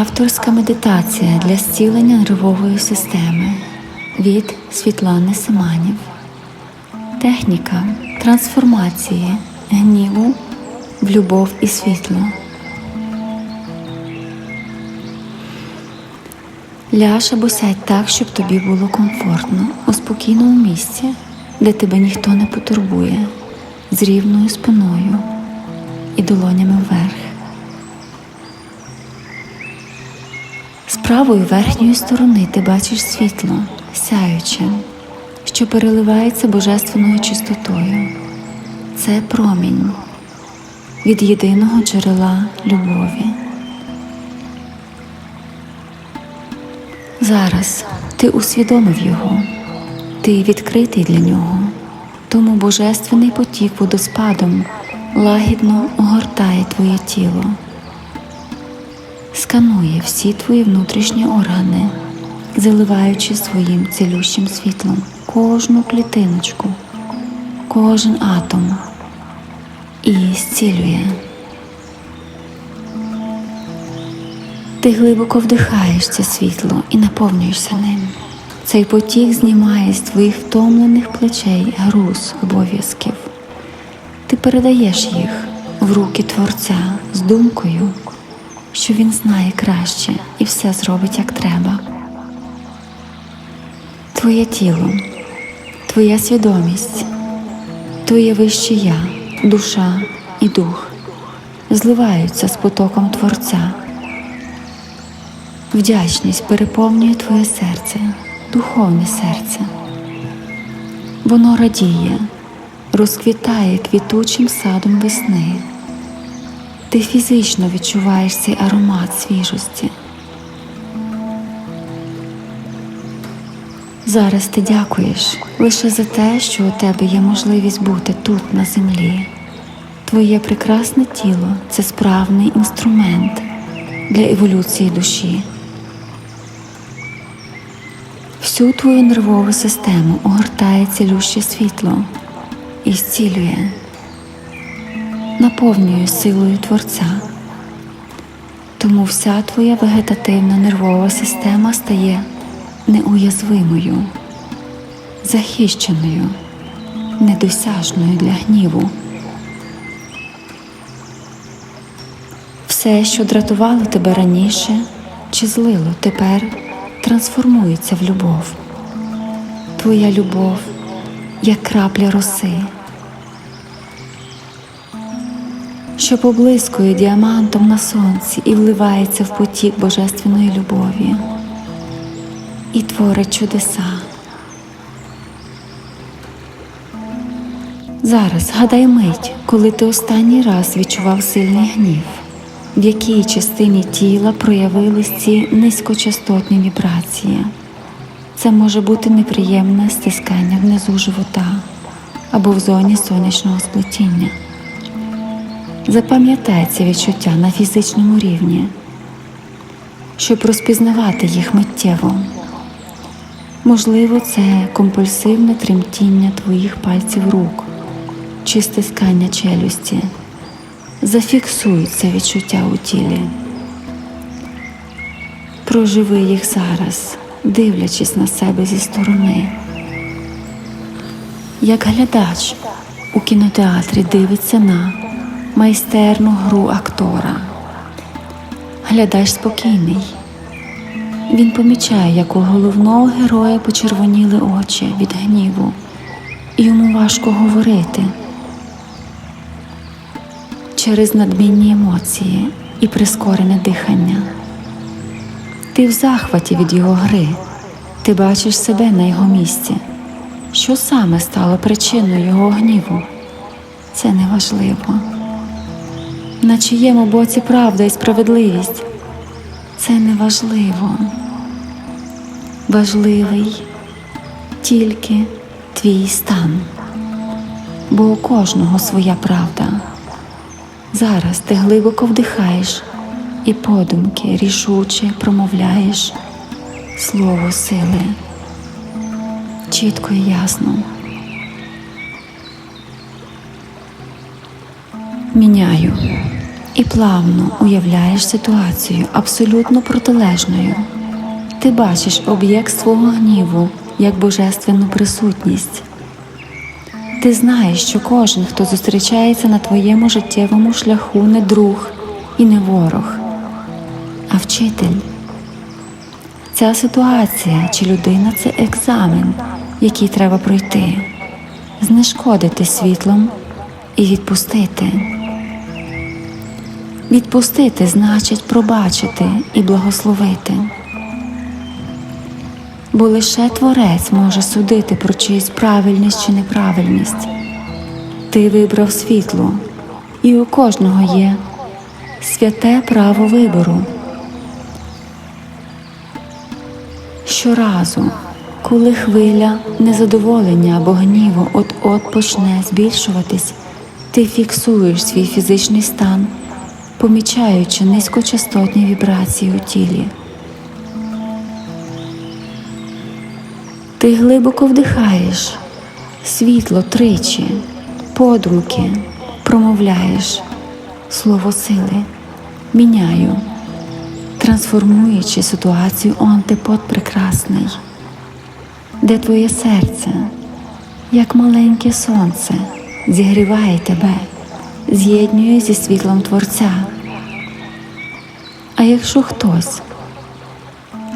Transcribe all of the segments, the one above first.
Авторська медитація для зцілення нервової системи від Світлани Семанів. Техніка трансформації гніву в любов і світло. Ляж або сядь так, щоб тобі було комфортно у спокійному місці, де тебе ніхто не потурбує, з рівною спиною і долонями вверх. Правої верхньої сторони ти бачиш світло, сяюче, що переливається божественною чистотою. Це промінь від єдиного джерела любові. Зараз ти усвідомив його, ти відкритий для нього, тому божественний потік водоспадом лагідно огортає твоє тіло сканує всі твої внутрішні органи, заливаючи своїм цілющим світлом кожну клітиночку, кожен атом і зцілює. Ти глибоко вдихаєш це світло і наповнюєшся ним. Цей потік знімає з твоїх втомлених плечей груз обов'язків. Ти передаєш їх в руки Творця з думкою що він знає краще і все зробить як треба. Твоє тіло, твоя свідомість, твоє вище я, душа і дух зливаються з потоком Творця. Вдячність переповнює твоє серце, духовне серце. Воно радіє, розквітає квітучим садом весни. Ти фізично відчуваєш цей аромат свіжості. Зараз ти дякуєш лише за те, що у тебе є можливість бути тут, на землі. Твоє прекрасне тіло це справний інструмент для еволюції душі. Всю твою нервову систему огортає цілюще світло і зцілює наповнює силою Творця. Тому вся твоя вегетативна нервова система стає неуязвимою, захищеною, недосяжною для гніву. Все, що дратувало тебе раніше чи злило, тепер трансформується в любов. Твоя любов як крапля роси. Що поблискує діамантом на сонці і вливається в потік божественної любові і творить чудеса. Зараз гадай мить, коли ти останній раз відчував сильний гнів, в якій частині тіла проявились ці низькочастотні вібрації. Це може бути неприємне стискання внизу живота або в зоні сонячного сплетіння. Запам'ятай ці відчуття на фізичному рівні, щоб розпізнавати їх миттєво. Можливо, це компульсивне тремтіння твоїх пальців рук чи стискання челюсті. Зафіксуй це відчуття у тілі. Проживи їх зараз, дивлячись на себе зі сторони. Як глядач у кінотеатрі дивиться на майстерну гру актора. Глядач спокійний. Він помічає, як у головного героя почервоніли очі від гніву, і йому важко говорити через надмінні емоції і прискорене дихання. Ти в захваті від його гри, ти бачиш себе на його місці. Що саме стало причиною його гніву? Це неважливо на чиєму боці правда і справедливість. Це не важливо. Важливий тільки твій стан, бо у кожного своя правда. Зараз ти глибоко вдихаєш і подумки рішуче промовляєш слово сили. Чітко і ясно. Міняю І плавно уявляєш ситуацію абсолютно протилежною. Ти бачиш об'єкт свого гніву як божественну присутність. Ти знаєш, що кожен, хто зустрічається на твоєму життєвому шляху, не друг і не ворог, а вчитель. Ця ситуація чи людина це екзамен, який треба пройти, знешкодити світлом і відпустити. Відпустити значить пробачити і благословити. Бо лише Творець може судити про чиюсь правильність чи неправильність. Ти вибрав світло, і у кожного є святе право вибору. Щоразу, коли хвиля незадоволення або гніву от-от почне збільшуватись, ти фіксуєш свій фізичний стан, помічаючи низькочастотні вібрації у тілі. Ти глибоко вдихаєш світло тричі, подумки, промовляєш слово сили, міняю, трансформуючи ситуацію у антипод прекрасний, де твоє серце, як маленьке сонце, зігріває тебе, з'єднує зі світлом Творця. А якщо хтось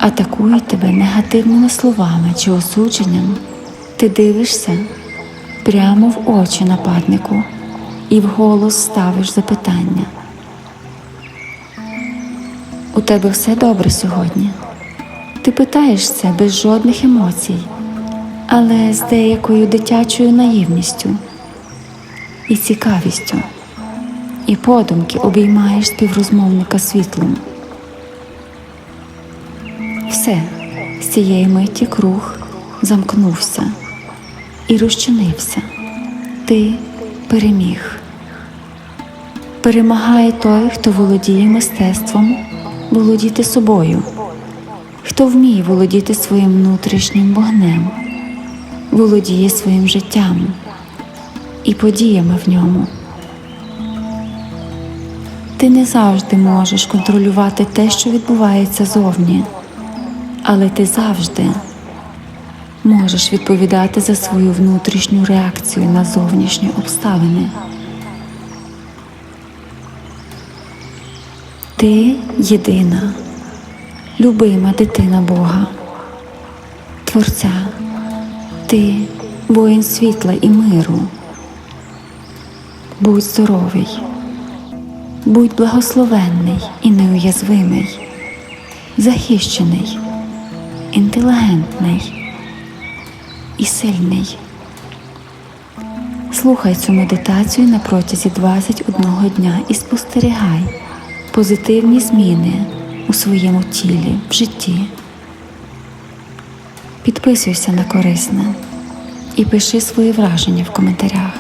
атакують тебе негативними словами чи осудженням, ти дивишся прямо в очі нападнику і вголос ставиш запитання. У тебе все добре сьогодні. Ти питаєшся без жодних емоцій, але з деякою дитячою наївністю і цікавістю, і подумки обіймаєш співрозмовника світлом. Все, з цієї миті круг замкнувся і розчинився. Ти переміг. Перемагає той, хто володіє мистецтвом володіти собою, хто вміє володіти своїм внутрішнім вогнем, володіє своїм життям і подіями в ньому. Ти не завжди можеш контролювати те, що відбувається зовні але ти завжди можеш відповідати за свою внутрішню реакцію на зовнішні обставини. Ти єдина, любима дитина Бога, Творця, ти воїн світла і миру. Будь здоровий, будь благословенний і неуязвимий, захищений інтелігентний і сильний. Слухай цю медитацію на протязі 21 дня і спостерігай позитивні зміни у своєму тілі, в житті. Підписуйся на корисне і пиши свої враження в коментарях.